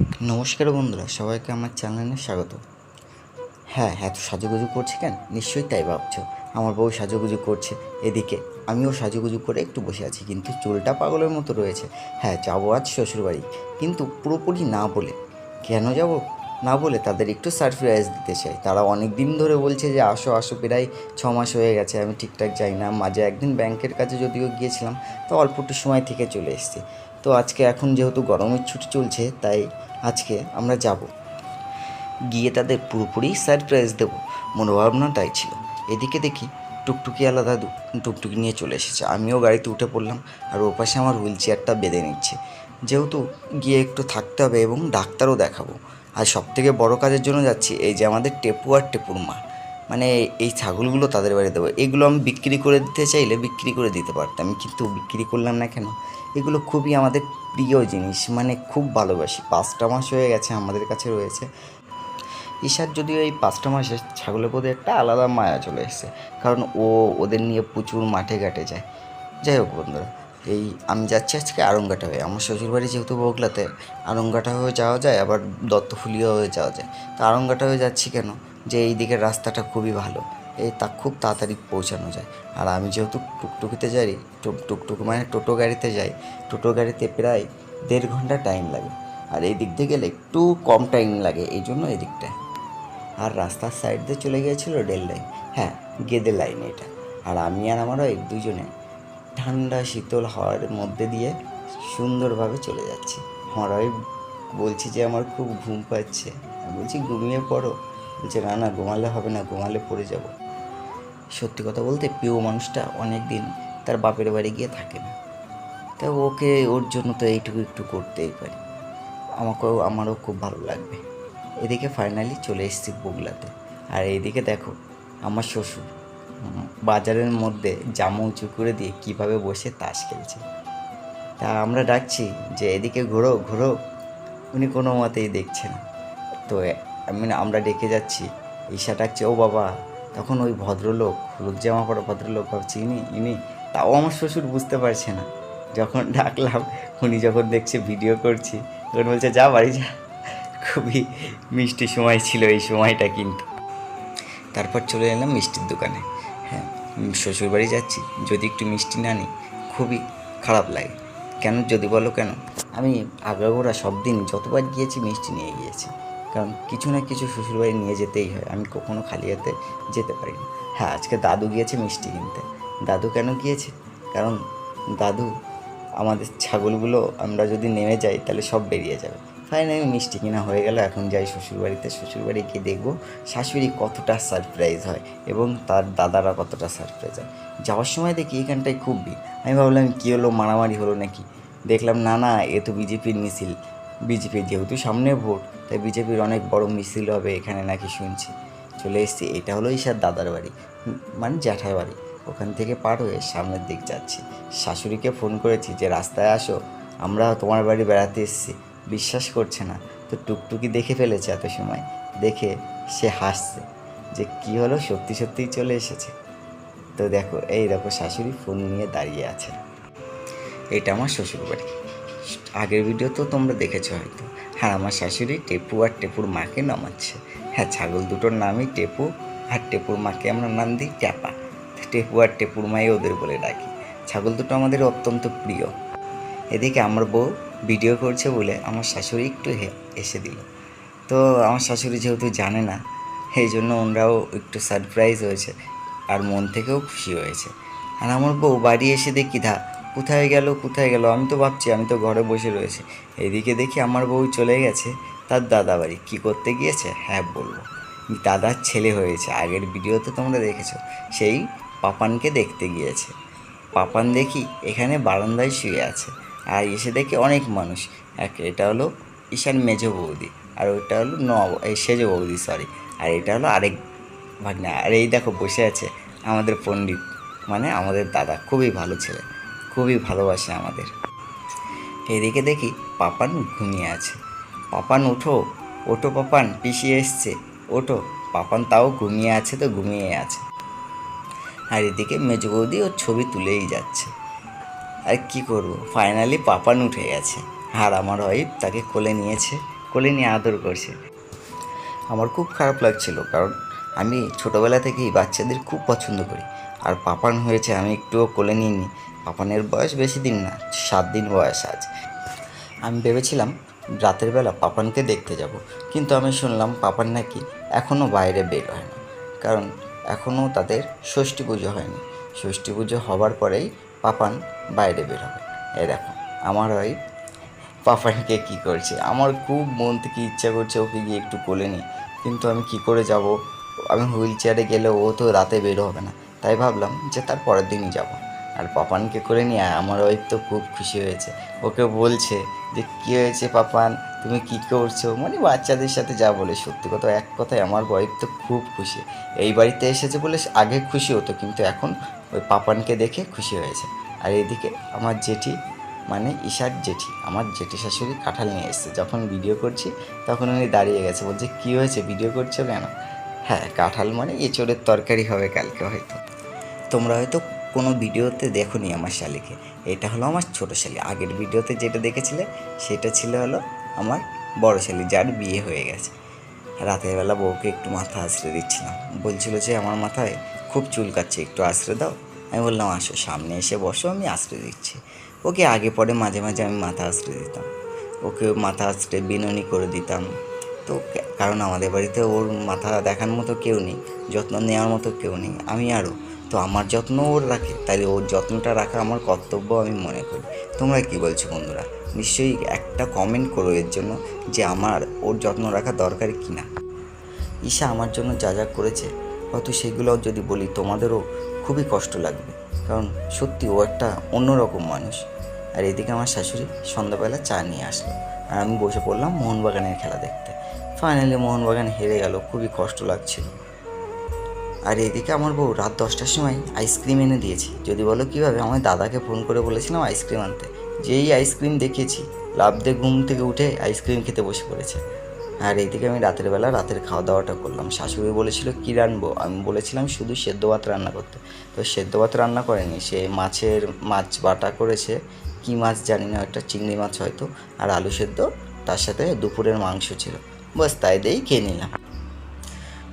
নমস্কার বন্ধুরা, সবাইকে আমার চ্যানেলে স্বাগত। হ্যাঁ এত সাজুগুজু করছে কেন? নিশ্চয়ই তাই ভাবছ। আমার বউ সাজুগুজু করছে। এদিকে আমিও সাজুগুজু করে একটু বসে আছি, কিন্তু চুলটা পাগলের মতো রয়েছে। হ্যাঁ যাব আজ শ্বশুরবাড়ি। কিন্তু পুরোপুরি না বলে, কেন যাব? না বলে তাদের একটু সারপ্রাইজ দিতে চাই। তারা অনেক দিন ধরে বলছে যে, আসো আসো, প্রায় ছ মাস হয়ে গেছে, আমি ঠিকঠাক যাই না। মাঝে একদিন ব্যাংকের কাছে যদিও গিয়েছিলাম, তো অল্প একটু সময় থেকে চলে এসেছি। তো আজকে এখন যেহেতু গরমের ছুটি চলছে, তাই আজকে আমরা যাব। গিয়ে তাদের পুরোপুরি সারপ্রাইজ দেবো। মনোভাবনা তাই ছিল। এদিকে দেখি টুকটুকি আলাদা টুকটুকি নিয়ে চলে এসেছে। আমিও গাড়িতে উঠে পড়লাম আর ও পাশে আমার হুইল চেয়ারটা বেঁধে নিচ্ছে। যেহেতু গিয়ে একটু থাকতে হবে এবং ডাক্তারও দেখাবো। আর সব থেকে বড়ো কাজের জন্য যাচ্ছি এই যে আমাদের টেপু আর টেপুর মা। মানে এই ছাগলগুলো তাদের বাড়ি দেবো। এগুলো আমি বিক্রি করে দিতে চাইলে বিক্রি করে দিতে পারতাম। কিন্তু বিক্রি করলাম না কেন? এগুলো খুবই আমাদের প্রিয় জিনিস মানে খুব ভালোবাসি। পাঁচটা মাস হয়ে গেছে, আমাদের কাছে রয়েছে। ঈশার যদিও এই পাঁচটা মাসে ছাগলের প্রতি একটা আলাদা মায়া চলে এসেছে, কারণ ও ওদের নিয়ে প্রচুর মাঠে ঘাটে যায়। যাই হোক বন্ধুরা, এই আমি যাচ্ছি আজকে আরঙ্গাটা হয়ে। আমার শ্বশুরবাড়ি যেহেতু বগলাতে আরঙ্গাটা হয়ে যাওয়া যায়, আবার দত্তফুলিয়া হয়ে যাওয়া যায়। তো আরঙ্গাটা হয়ে যাচ্ছি কেন? যে এই দিকের রাস্তাটা খুবই ভালো। এই তা খুব তাড়াতাড়ি পৌঁছানো যায়। আর আমি যেহেতু টুকটুকিতে যাই, টুক টুকটুক মানে টোটো গাড়িতে যাই, টোটো গাড়িতে প্রায় দেড় ঘণ্টা টাইম লাগে। আর এই দিক দিয়ে গেলে একটু কম টাইম লাগে, এই জন্য এই দিকটায়। আর রাস্তার সাইড দিয়ে চলে গিয়েছিল রেল লাইন হ্যাঁ গেদে লাইন এটা। আর আমি আর আমার ওই দুজনে ঠান্ডা শীতল হাওয়ার মধ্যে দিয়ে সুন্দরভাবে চলে যাচ্ছি। আমার ওই বলছি যে আমার খুব ঘুম পাচ্ছে। বলছি, ঘুমিয়ে পড়ো। বলছে, না না, ঘুমালে হবে না, ঘুমালে পড়ে যাব। সত্যি কথা বলতে প্রিয় মানুষটা অনেক দিন তার বাপের বাড়ি গিয়ে থাকে না। তা ওকে ওর জন্য তো এইটুকু একটু করতেই পারি। আমাকেও, আমারও খুব ভালো লাগবে। এদিকে ফাইনালি চলে এসেছি বগলাতে আর এইদিকে দেখো, আমার শ্বশুর বাজারের মধ্যে জামা উঁচু করে দিয়ে কীভাবে বসে তাস খেলছে। তা আমরা ডাকছি যে, এদিকে ঘোরো ঘোরো। উনি কোনো মতেই দেখছে না। তো আমি আমরা ডেকে যাচ্ছি, ঈশা ডাকছে, ও বাবা তখন ওই ভদ্রলোক হলুদ জামা পরা ভদ্রলোক ভাবছি ইনি ইনি, তাও আমার শ্বশুর বুঝতে পারছে না। যখন ডাকলাম, উনি যখন দেখছে ভিডিও করছি, তখন বলছে, যা বাড়ি যা। খুবই মিষ্টি সময় ছিল এই সময়টা কিন্তু। তারপর চলে এলাম মিষ্টির দোকানে। হ্যাঁ শ্বশুরবাড়ি যাচ্ছি, যদি একটু মিষ্টি না নিই, খুবই খারাপ লাগে। কেন, যদি বলো কেন? আমি আগাগোড়া সব দিন যতবার গিয়েছি, মিষ্টি নিয়ে গিয়েছি। কারণ কিছু না কিছু শ্বশুরবাড়ি নিয়ে যেতেই হয়। আমি কখনো খালি হাতে যেতে পারি না হ্যাঁ আজকে দাদু গিয়েছে মিষ্টি কিনতে। দাদু কেন গিয়েছে? কারণ দাদু, আমাদের ছাগলগুলো আমরা যদি নেমে যাই তাহলে সব বেরিয়ে যাবে। ফাইনালি মিষ্টি কিনা হয়ে গেল, এখন যাই শ্বশুরবাড়িতে। শ্বশুরবাড়ি গিয়ে দেখব শাশুড়ি কতটা সারপ্রাইজ হয় এবং তার দাদারা কতটা সারপ্রাইজ হয়। যাওয়ার সময় দেখি এখানটায় খুব ভিড়। আমি ভাবলাম, কী হলো, মারামারি হলো নাকি? দেখলাম, না না, এ তো বিজেপির মিছিল। বিজেপির যেহেতু সামনে ভোট, তাই বিজেপির অনেক বড় মিছিল হবে এখানে নাকি শুনছি। চলে এসেছি, এটা হলো ঈশার দাদার বাড়ি মানে জ্যাঠার বাড়ি। ওখান থেকে পার হয়ে সামনের দিক যাচ্ছি। শাশুড়িকে ফোন করেছি যে, রাস্তায় আসো, আমরা তোমার বাড়ি বেড়াতে এসেছি। বিশ্বাস করছে না। তো টুকটুকি দেখে ফেলেছে এত সময়। দেখে সে হাসছে যে, কি হলো? সত্যি সত্যিই চলে এসেছে? তো দেখো, এই দেখো, শাশুড়ি ফোন নিয়ে দাঁড়িয়ে আছে। এটা আমার শ্বশুরবাড়ি। আগের ভিডিও তো তোমরা দেখেছ হয়তো। হ্যাঁ আমার শাশুড়ি টেপু আর টেপুর মাকে নামাচ্ছে। হ্যাঁ ছাগল দুটোর নামই টেপু আর টেপুর মাকে আমরা নাম দিই ট্যাপা। টেপু আর টেপুর মাই ওদের বলে ডাকি। ছাগল দুটো আমাদের অত্যন্ত প্রিয়। এদিকে আমার বউ ভিডিও করছে বলে আমার শাশুড়ি একটু এসে দিল। তো আমার শাশুড়ি যেহেতু জানে না এই জন্য ওনারাও একটু সারপ্রাইজ হয়েছে আর মন থেকেও খুশি হয়েছে। আর আমার বউ বাড়ি এসে দেখি ধা কোথায় গেল কোথায় গেল? আমি তো ভাবছি, আমি তো ঘরে বসে রয়েছি। এদিকে দেখি আমার বউ চলে গেছে, তার দাদা বাড়ি কী করতে গিয়েছে? হ্যাঁ বলব। দাদার ছেলে হয়েছে। আগের ভিডিওতে তোমরা দেখেছ। সেই পাপানকে দেখতে গিয়েছে। পাপান দেখি এখানে বারান্দায় শুয়ে আছে। আর এসে দেখি অনেক মানুষ। এক, এটা হলো ঈশান মেজ বৌদি। আর ওইটা হলো ন এই সেজ বৌদি সরি আর এটা হলো আরেক ভাগনা। আর এই দেখো বসে আছে আমাদের পণ্ডিত মানে আমাদের দাদা। খুবই ভালো ছেলে। খুবই ভালোবাসে আমাদের। এদিকে দেখি পাপান ঘুমিয়ে আছে। পাপান, ওঠো। ওঠো পাপান পিছিয়ে এসছে। ওঠো। পাপান তাও ঘুমিয়ে আছে তো ঘুমিয়ে আছে। আর এদিকে মেজ বৌদি ওর ছবি তুলেই যাচ্ছে। আর কি করব? ফাইনালি পাপান উঠে গেছে। আর আমার ওয়াইফ তাকে কোলে নিয়েছে। কোলে নিয়ে আদর করছে। আমার খুব খারাপ লাগছিল কারণ আমি ছোটোবেলা থেকেই বাচ্চাদের খুব পছন্দ করি। আর পাপান হয়েছে, আমি একটুও কোলে নিইনি। পাপানের বয়স বেশি দিন না, সাত দিন বয়স আজ। আমি ভেবেছিলাম রাতের বেলা পাপানকে দেখতে যাব, কিন্তু আমি শুনলাম পাপান নাকি এখনও বাইরে বের হয় না, কারণ এখনও তাদের ষষ্ঠী পুজো হয়নি। ষষ্ঠী পুজো হবার পরেই পাপান বাইরে বের হবে। এ দেখো, আমার ওই পাপানকে কি করছে? আমার খুব মন থেকে ইচ্ছা করছে ওকে গিয়ে একটু কোলে নিই কিন্তু আমি কি করে যাব? আমি হুইল চেয়ারে গেলে ও তো রাতে বের হবে না। তাই ভাবলাম যে তার পরের দিনই যাব। আর পাপানকে করে নিয়ে আমার ওয়াইফ তো খুব খুশি হয়েছে। ওকে বলছে যে, কী হয়েছে পাপান? তুমি কি করছ? মানে বাচ্চাদের সাথে যা বলে, সত্যি কথা এক কথায় আমার ওয়াইফ তো খুব খুশি। এই বাড়িতে এসেছে বলে আগে খুশি হতো, কিন্তু এখন ওই পাপানকে দেখে খুশি হয়েছে। আর এদিকে আমার জেঠি মানে ঈশার জেঠি, আমার জেঠি শাশুড়ি কাঁঠাল নিয়ে এসেছে। যখন ভিডিও করছি, তখন উনি দাঁড়িয়ে গেছে। বলছে, কী হয়েছে? ভিডিও করছ কেন? হ্যাঁ কাঁঠাল মানে এঁচোড়ের তরকারি হবে কালকে হয়তো। তোমরা হয়তো কোনো ভিডিওতে দেখোনি আমার শালিকে। এটা হলো আমার ছোটো শালি। আগের ভিডিওতে যেটা দেখেছিলে, সেটা ছিল হলো আমার বড় শালি, যার বিয়ে হয়ে গেছে। রাতের বেলা বউকে একটু মাথা আশ্রয় দিচ্ছিলাম। বলছিল যে, আমার মাথায় খুব চুলকাচ্ছে একটু আশ্রয় দাও। আমি বললাম, আসো, সামনে এসে বসো, আমি আশ্রয় দিচ্ছি। ওকে আগে পরে মাঝে মাঝে আমি মাথা আশ্রয় দিতাম। ওকে মাথা আশ্রয় বিনুনি করে দিতাম। তো কারণ আমাদের বাড়িতে ওর মাথা দেখার মতো কেউ নেই, যত্ন নেওয়ার মতো কেউ নেই। আমি আরও তো আমার যত্ন ওর রাখে। তাহলে ওর যত্নটা রাখা আমার কর্তব্য আমি মনে করি। তোমরা কি বলছো বন্ধুরা? নিশ্চয়ই একটা কমেন্ট করো এর জন্য যে আমার ওর যত্ন রাখা দরকার কি না ঈশা আমার জন্য যা যা করেছে, হয়তো সেগুলো যদি বলি তোমাদেরও খুবই কষ্ট লাগবে। কারণ সত্যি ও একটা অন্যরকম মানুষ। আর এদিকে আমার শাশুড়ি সন্ধ্যাবেলা চা নিয়ে আসলো। আর আমি বসে পড়লাম মোহনবাগানের খেলা দেখতে। ফাইনালি মোহনবাগান হেরে গেল, খুবই কষ্ট লাগছিল। আর এদিকে আমার বউ রাত দশটার সময় আইসক্রিম এনে দিয়েছি। যদি বলো কীভাবে? আমার দাদাকে ফোন করে বলেছিলাম আইসক্রিম আনতে। যেই আইসক্রিম দেখিয়েছি লাভ দিয়ে ঘুম থেকে উঠে আইসক্রিম খেতে বসে পড়েছে। আর এইদিকে আমি রাতের বেলা রাতের খাওয়া দাওয়াটা করলাম। শাশুড়ি বলেছিল, কী রানবো? আমি বলেছিলাম, শুধু সেদ্ধ ভাত রান্না করতে। তো সেদ্ধ ভাত রান্না করেনি, সে মাছের মাছ বাটা করেছে। কী মাছ জানি না, একটা চিংড়ি মাছ হয়তো। আর আলু সেদ্ধ, তার সাথে দুপুরের মাংস ছিল। বাস তাই দিয়েই খেয়ে নিলাম।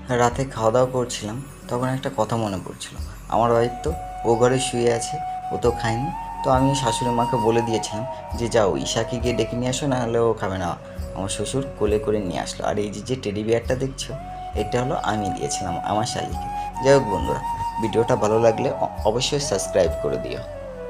রাতে খাওয়া দাওয়া করছিলাম। তখন একটা কথা মনে পড়ছিল। আমার ওয়াইফ তো ও ঘরে শুয়ে আছে, ও তো খায়নি। তো আমি শাশুড়ি মাকে বলে দিয়েছিলাম যে, যাও, ঈশাকে গিয়ে ডেকে নিয়ে আসো, নাহলে ও খাবে না। আমার শ্বশুর কোলে করে নিয়ে আসলো। আর এই যে যে টেডি বিয়ারটা দেখছ, এটা হলো আমি দিয়েছিলাম আমার শালিকে। যাই হোক বন্ধুরা, ভিডিওটা ভালো লাগলে অবশ্যই সাবস্ক্রাইব করে দিও।